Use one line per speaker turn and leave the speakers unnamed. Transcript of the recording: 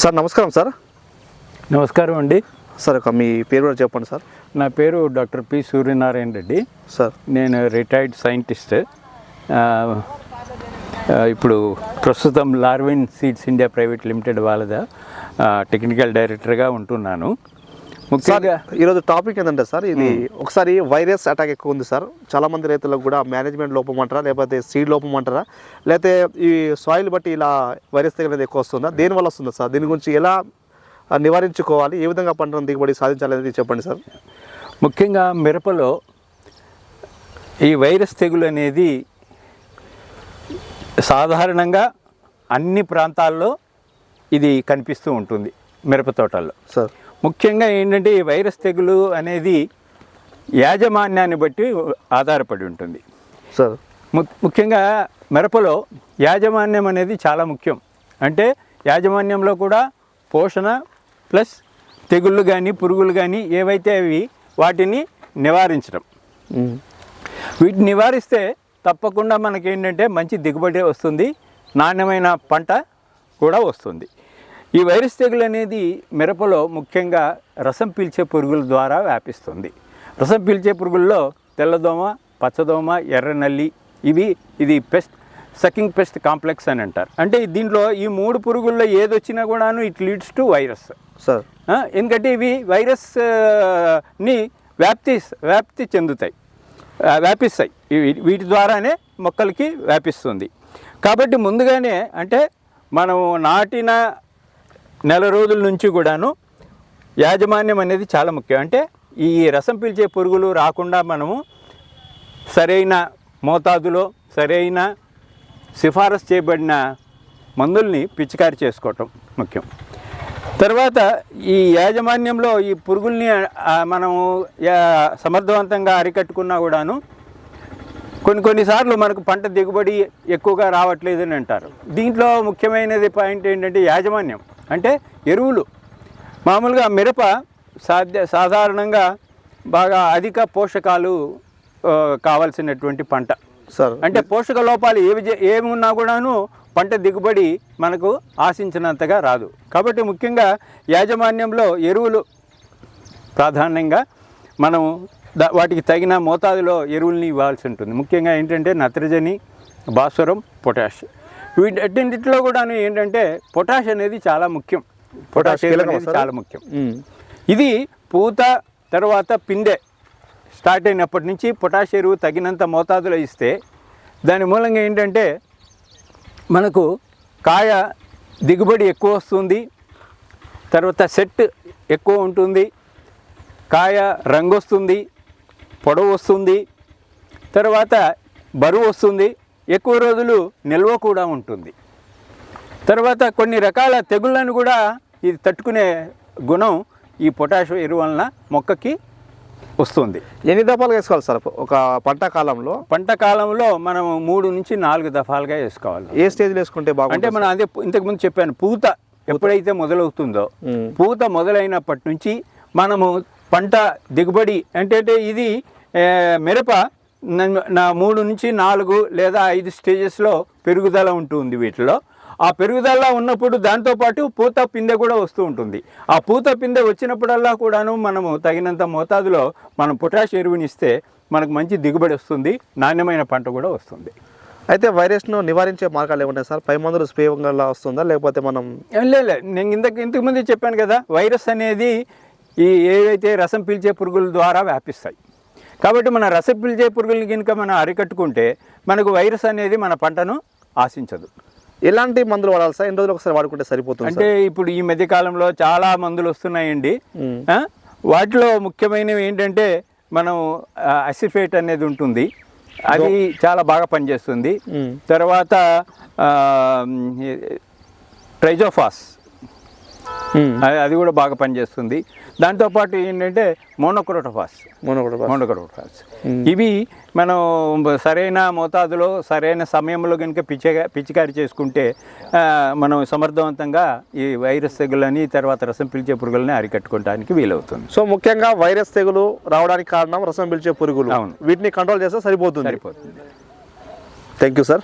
Sir నమస్కారం sir.
నమస్కారం అండి.
సార్ ఒక మీ పేరు కూడా చెప్పండి సార్.
నా పేరు doctor P Suryanarayana Reddy.
Sir.
నేను రిటైర్డ్ సైంటిస్ట్. ఇప్పుడు ప్రస్తుతం Larvin Seeds India Private Limited వాళ్ళద technical డైరెక్టర్గా ఉంటున్నాను. ముఖ్యంగా
ఈరోజు టాపిక్ ఏంటంటే సార్ ఇది ఒకసారి వైరస్ అటాక్ ఎక్కువ ఉంది సార్. చాలా మంది రైతులకు కూడా మేనేజ్మెంట్ లోపం అంటారా లేకపోతే సీడ్ లోపం అంటారా లేకపోతే ఈ సాయిల్ బట్టి ఇలా వైరస్ తెగలేదు ఎక్కువ వస్తుందా దేని వల్ల వస్తుందా సార్? దీని గురించి ఎలా నివారించుకోవాలి ఏ విధంగా పంటను దిగుబడి సాధించాలి అనేది చెప్పండి సార్.
ముఖ్యంగా మిరపలో ఈ వైరస్ తెగులు అనేది సాధారణంగా అన్ని ప్రాంతాల్లో ఇది కనిపిస్తూ ఉంటుంది మిరప తోటల్లో.
సార్.
ముఖ్యంగా ఏంటంటే ఈ వైరస్ తెగులు అనేది యాజమాన్యాన్ని బట్టి ఆధారపడి ఉంటుంది.
సార్.
ము- ముఖ్యంగా మిరపలో యాజమాన్యం అనేది చాలా ముఖ్యం. అంటే యాజమాన్యంలో కూడా పోషణ ప్లస్ తెగుళ్ళు కానీ పురుగులు కానీ ఏవైతే అవి వాటిని నివారించడం. వీటిని నివారిస్తే తప్పకుండా మనకి ఏంటంటే మంచి దిగుబడి వస్తుంది. నాణ్యమైన పంట కూడా వస్తుంది. ఈ వైరస్ తెగులు అనేది మిరపలో ముఖ్యంగా రసం పీల్చే పురుగుల ద్వారా వ్యాపిస్తుంది. రసం పీల్చే పురుగుల్లో తెల్లదోమ పచ్చదోమ ఎర్రనల్లి ఇవి ఇది పెస్ట్ సకింగ్ పెస్ట్ కాంప్లెక్స్ అని అంటారు. అంటే దీంట్లో ఈ మూడు పురుగుల్లో ఏది వచ్చినా కూడాను it leads to virus.
Sir.
ఎందుకంటే ఇవి వైరస్ ఆ, ని వ్యాప్తి వ్యాప్తి చెందుతాయి. వ్యాపిస్తాయి. ఇవి వీటి ద్వారానే మొక్కలకి వ్యాపిస్తుంది. కాబట్టి ముందుగానే అంటే మనం నాటిన నెల రోజుల నుంచి కూడాను యాజమాన్యం అనేది చాలా ముఖ్యం. అంటే ఈ రసం పీల్చే పురుగులు రాకుండా మనము సరైన మోతాదులో సరైన సిఫారసు చేయబడిన మందుల్ని పిచికారి చేసుకోవటం ముఖ్యం. తర్వాత ఈ యాజమాన్యంలో ఈ పురుగుల్ని మనము సమర్థవంతంగా అరికట్టుకున్నా కూడాను కొన్ని కొన్నిసార్లు మనకు పంట దిగుబడి ఎక్కువగా రావట్లేదని అంటారు. దీంట్లో ముఖ్యమైనది పాయింట్ ఏంటంటే యాజమాన్యం. అంటే ఎరువులు. మామూలుగా మిరప సాధ్య సాధారణంగా బాగా అధిక పోషకాలు కావాల్సినటువంటి పంట.
సార్
అంటే పోషక లోపాలు ఏవి జే- ఏమి ఉన్నా కూడాను పంట దిగుబడి మనకు ఆశించినంతగా రాదు. కాబట్టి ముఖ్యంగా యాజమాన్యంలో ఎరువులు ప్రాధాన్యంగా మనం వాటికి తగిన మోతాదులో ఎరువుల్ని ఇవ్వాల్సి ఉంటుంది ముఖ్యంగా ఏంటంటే నత్రజని భాస్వరం పొటాష్ వీటన్నిటిలో కూడాను ఏంటంటే పొటాష్ అనేది చాలా ముఖ్యం పొటాష్ అనేది? చాలా ముఖ్యం. ఇది పూత తర్వాత పిందె స్టార్ట్ అయినప్పటి నుంచి పొటాష్ ఎరువు తగినంత మోతాదులో ఇస్తే దాని మూలంగా ఏంటంటే మనకు కాయ దిగుబడి ఎక్కువ వస్తుంది తర్వాత సెట్ ఎక్కువ ఉంటుంది కాయ రంగు వస్తుంది పొడవు వస్తుంది తర్వాత బరువు వస్తుంది ఎక్కువ రోజులు నిల్వ కూడా ఉంటుంది. తర్వాత కొన్ని రకాల తెగుళ్ళను కూడా ఇది తట్టుకునే గుణం ఈ పొటాష్ ఎరువు వలన మొక్కకి వస్తుంది.
ఎన్ని దఫాలుగా వేసుకోవాలి సార్? ఒక పంట కాలంలో?
పంట కాలంలో మనం మూడు నుంచి నాలుగు దఫాలుగా వేసుకోవాలి.
ఏ స్టేజ్లో వేసుకుంటే
అంటే
బాగుంటుంది
మనం అదే ఇంతకుముందు చెప్పాను పూత ఎప్పుడైతే మొదలవుతుందో. పూత మొదలైనప్పటి నుంచి మనము పంట దిగుబడి అంటే అంటే ఇది మిరప న- మూడు నుంచి నాలుగు లేదా ఐదు స్టేజెస్లో పెరుగుదల ఉంటుంది వీటిలో. ఆ పెరుగుదల ఉన్నప్పుడు దాంతోపాటు పూత పిందె కూడా వస్తూ ఉంటుంది. ఆ పూత పిందె వచ్చినప్పుడల్లా కూడాను మనము తగినంత మోతాదులో మనం పొటాష్ ఎరువుని ఇస్తే మనకు మంచి దిగుబడి వస్తుంది నాణ్యమైన పంట కూడా వస్తుంది.
అయితే వైరస్ను నివారించే మార్గాలు ఏమున్నాయి సార్? పై మందులు స్ప్రే వల్ల వస్తుందా? లేకపోతే మనం
లేదు నేను ఇంతకు ఇంతకుముందు చెప్పాను కదా వైరస్ అనేది ఈ ఏవైతే రసం పీల్చే పురుగుల ద్వారా వ్యాపిస్తాయి. కాబట్టి మన రసం పీల్చే పురుగుల్ని కనుక మనం అరికట్టుకుంటే మనకు వైరస్ అనేది మన పంటను ఆశించదు.
ఎలాంటి మందులు వాడాలి సార్? ఎన్ని రోజులు ఒకసారి వాడుకుంటే సరిపోతుంది
అంటే ఇప్పుడు ఈ మధ్య కాలంలో చాలా మందులు వస్తున్నాయండి? వాటిలో ముఖ్యమైనవి ఏంటంటే మనం అసిఫేట్ అనేది ఉంటుంది. అది చాలా బాగా పనిచేస్తుంది. తర్వాత ట్రైజోఫాస్. అది- అది కూడా బాగా పనిచేస్తుంది. దాంతోపాటు ఏంటంటే మోనోక్రోటోఫాస్. మోనోక్రోటోఫాస్. ఇవి మనం సరైన మోతాదులో సరైన సమయంలో కనుక పిచ్చిగా పిచికారి చేసుకుంటే మనం సమర్థవంతంగా ఈ వైరస్ తెగులని తర్వాత రసం పిలిచే పురుగులని అరికట్టుకోవడానికి వీలవుతుంది.
సో ముఖ్యంగా వైరస్ తెగులు రావడానికి కారణం రసం పీల్చే పురుగులు.
అవును.
వీటిని కంట్రోల్ చేస్తే సరిపోతుంది.
సరిపోతుంది.
Thank you sir